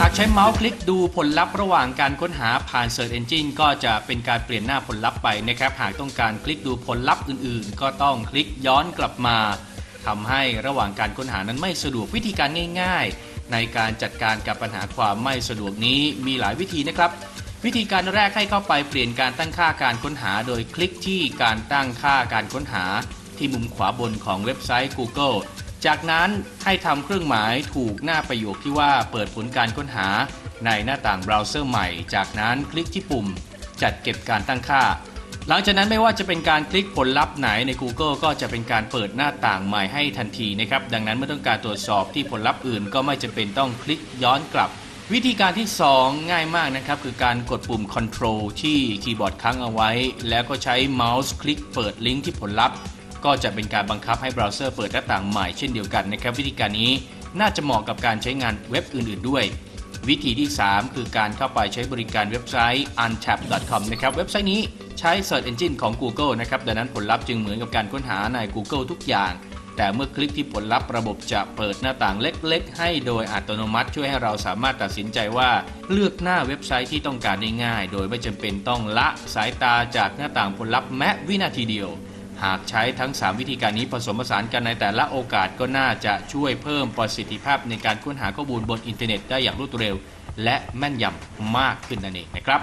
หากใช้เมาส์คลิกดูผลลัพธ์ระหว่างการค้นหาผ่าน Search Engine ก็จะเป็นการเปลี่ยนหน้าผลลัพธ์ไปนะครับ หากต้องการคลิกดูผลลัพธ์อื่นๆ ก็ต้องคลิกย้อนกลับมาทำให้ระหว่างการค้นหานั้นไม่สะดวกวิธีการง่าย ๆ ในการจัดการกับปัญหาความไม่สะดวกนี้มีหลายวิธีนะครับ วิธีการแรกให้เข้าไปเปลี่ยนการตั้งค่าการค้นหา โดยคลิกที่การตั้งค่าการค้นหา ที่มุมขวาบนของเว็บไซต์ Google จากนั้นให้ทำเครื่องหมายถูกหน้าประโยคที่ว่าเปิดผลการค้นหาในหน้าต่างเบราว์เซอร์ใหม่ จากนั้นคลิกที่ปุ่ม จัดเก็บการตั้งค่า หลังจากนั้นไม่ว่าจะเป็นการคลิกผลลัพธ์ไหนใน Google ก็จะเป็นการเปิดหน้าต่างใหม่ให้ทันทีนะครับ ดังนั้นเมื่อต้องการตรวจสอบที่ผลลัพธ์อื่น ก็ไม่จำเป็นต้องคลิกย้อนกลับ วิธีการที่ 2 ง่ายมากนะครับ คือการกดปุ่ม Control ที่คีย์บอร์ดค้างเอาไว้ แล้วก็ใช้เมาส์คลิกเปิดลิงก์ที่ผลลัพธ์ ก็จะเป็นการบังคับให้เบราว์เซอร์เปิดหน้าต่างใหม่เช่นเดียวกันนะครับวิธีการนี้น่าจะเหมาะกับการใช้งานเว็บอื่น ๆ ด้วย วิธีที่ 3 คือการเข้าไปใช้บริการเว็บไซต์ untap.com นะครับเว็บไซต์นี้ใช้ Search Engine ของ Google นะครับดังนั้นผลลัพธ์จึงเหมือนกับการค้นหาใน Google ทุกอย่าง แต่เมื่อคลิกที่ผลลัพธ์ระบบจะเปิดหน้าต่างเล็ก ๆ ให้โดยอัตโนมัติช่วยให้เราสามารถตัดสินใจว่า เลือกหน้าเว็บไซต์ที่ต้องการได้ง่าย โดยไม่จำเป็นต้องละสายตาจากหน้าต่างผลลัพธ์แม้วินาทีเดียว หากใช้ทั้ง 3 วิธีการนี้ผสมผสานกันในแต่ละโอกาสก็น่าจะช่วยเพิ่มประสิทธิภาพในการค้นหาข้อมูลบนอินเทอร์เน็ตได้อย่างรวดเร็ว และแม่นยำมากขึ้นนั่นเองนะครับ